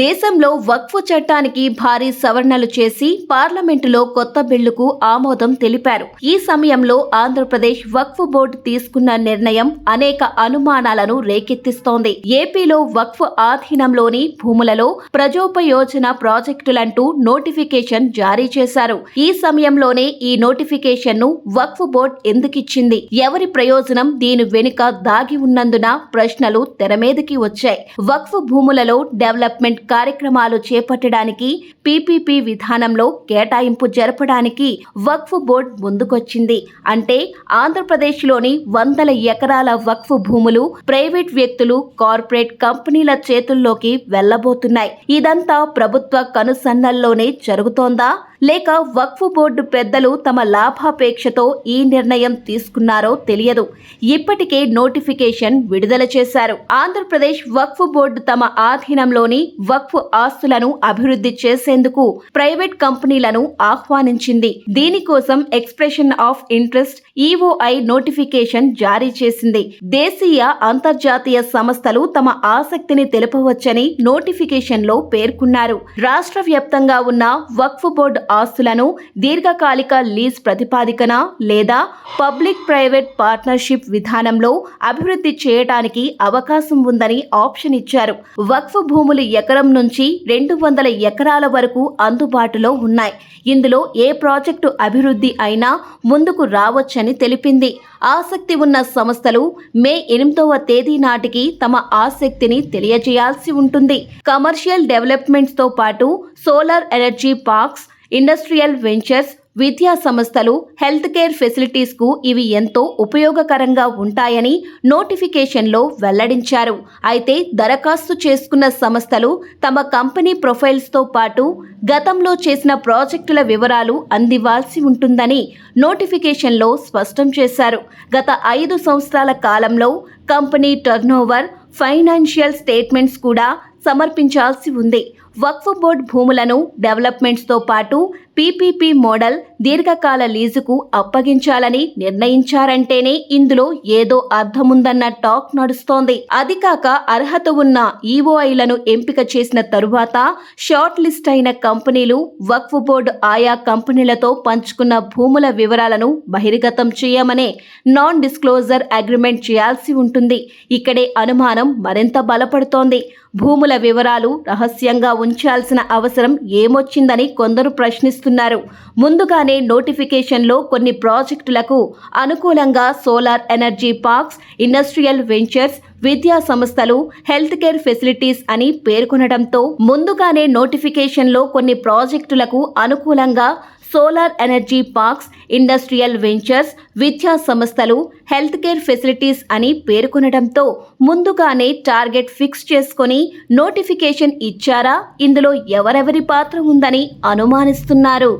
దేశంలో వక్ఫ్ చట్టానికి భారీ సవరణలు చేసి పార్లమెంటులో కొత్త బిల్లుకు ఆమోదం తెలిపారు. ఈ సమయంలో ఆంధ్రప్రదేశ్ వక్ఫ్ బోర్డు తీసుకున్న నిర్ణయం అనేక అనుమానాలను రేకెత్తిస్తోంది. ఏపీలో వక్ఫ్ ఆధీనంలోని భూములలో ప్రజోపయోజన ప్రాజెక్టులంటూ నోటిఫికేషన్ జారీ చేశారు. ఈ సమయంలోనే ఈ నోటిఫికేషన్ను వక్ఫ్ బోర్డు ఎందుకిచ్చింది? ఎవరి ప్రయోజనం? దీని వెనుక దాగి ఉన్నందున ప్రశ్నలు తెరమీదకి వచ్చాయి. వక్ఫ్ భూములలో డెవలప్మెంట్ కార్యక్రమాలు చేపట్టడానికి పీపీపీ విధానంలో కేటాయింపు జరపడానికి వక్ఫ్ బోర్డ్ ముందుకొచ్చింది. అంటే ఆంధ్రప్రదేశ్లోని వందల ఎకరాల వక్ఫ్ భూములు ప్రైవేట్ వ్యక్తులు కార్పొరేట్ కంపెనీల చేతుల్లోకి వెళ్ళబోతున్నాయి ఇదంతా ప్రభుత్వ కనుసన్నల్లోనే జరుగుతోందా? లేక వక్ఫ్ బోర్డు పెద్దలు తమ లాభాపేక్షతో ఈ నిర్ణయం తీసుకున్నారో తెలియదు. ఇప్పటికే నోటిఫికేషన్ విడుదల చేశారు. ఆంధ్రప్రదేశ్ వక్ఫ్ బోర్డు తమ ఆధీనంలోని వక్ఫ్ ఆస్తులను అభివృద్ధి చేసేందుకు ప్రైవేట్ కంపెనీలను ఆహ్వానించింది. దీనికోసం expression of interest EOI notification జారీ చేసింది. దేశీయ అంతర్జాతీయ సంస్థలు తమ ఆసక్తిని తెలుపవచ్చని నోటిఫికేషన్లో పేర్కొన్నారు. రాష్ట్ర వ్యాప్తంగా ఉన్న వక్ఫ్ బోర్డు ఆస్తులను దీర్ఘకాలిక లీజ్ ప్రతిపాదికన లేదా పబ్లిక్ ప్రైవేట్ పార్ట్నర్షిప్ విధానంలో అభివృద్ధి చేయడానికి అవకాశం ఉందని ఆప్షన్ ఇచ్చారు. వక్ఫ్ భూములు ఎకరం నుంచి రెండు వందల ఎకరాల వరకు అందుబాటులో ఉన్నాయి. ఇందులో ఏ ప్రాజెక్టు అభివృద్ధి అయినా ముందుకు రావచ్చని తెలిపింది. ఆసక్తి ఉన్న సంస్థలు మే ఎనిమిదవ తేదీ నాటికి తమ ఆసక్తిని తెలియజేయాల్సి ఉంటుంది. కమర్షియల్ డెవలప్మెంట్స్తో పాటు solar energy parks industrial ventures విద్యా సంస్థలు హెల్త్ కేర్ ఫెసిలిటీస్కు ఇవి ఎంతో ఉపయోగకరంగా ఉంటాయని నోటిఫికేషన్లో వెల్లడించారు. అయితే దరఖాస్తు చేసుకున్న సంస్థలు తమ కంపెనీ ప్రొఫైల్స్తో పాటు గతంలో చేసిన ప్రాజెక్టుల వివరాలు అందివ్వాల్సి ఉంటుందని నోటిఫికేషన్లో స్పష్టం చేశారు. గత ఐదు సంవత్సరాల కాలంలో కంపెనీ టర్నోవర్ ఫైనాన్షియల్ స్టేట్మెంట్స్ కూడా సమర్పించాల్సి ఉంది. వక్ఫ్ బోర్డ్ భూములను డెవలప్మెంట్స్తో పాటు పీపీపీ మోడల్ దీర్ఘకాల లీజుకు అప్పగించాలని నిర్ణయించారంటేనే ఇందులో ఏదో అర్థముందన్న టాక్ నడుస్తోంది. అది కాక అర్హత ఉన్న ఈఓఐలను ఎంపిక చేసిన తరువాత షార్ట్ లిస్ట్ అయిన కంపెనీలు వక్ఫ్ బోర్డు ఆయా కంపెనీలతో పంచుకున్న భూముల వివరాలను బహిర్గతం చేయమనే నాన్ డిస్క్లోజర్ అగ్రిమెంట్ చేయాల్సి ఉంటుంది. ఇక్కడే అనుమానం మరింత బలపడుతోంది. భూముల వివరాలు రహస్యంగా ఉంచాల్సిన అవసరం ఏమొచ్చిందని కొందరు ప్రశ్నిస్తున్నారు. ముందుగానే నోటిఫికేషన్లో కొన్ని ప్రాజెక్టులకు అనుకూలంగా solar energy parks industrial ventures విద్యా సంస్థలు హెల్త్ కేర్ ఫెసిలిటీస్ అని పేర్కొనడంతో ముందుగానే నోటిఫికేషన్లో కొన్ని ప్రాజెక్టులకు అనుకూలంగా solar energy parks industrial ventures విద్యా సంస్థలు హెల్త్ కేర్ ఫెసిలిటీస్ అని పేర్కొనడంతో ముందుగానే టార్గెట్ ఫిక్స్ చేసుకొని నోటిఫికేషన్ ఇచ్చారా? ఇందులో ఎవరెవరి పాత్ర ఉందని అనుమానిస్తున్నారు.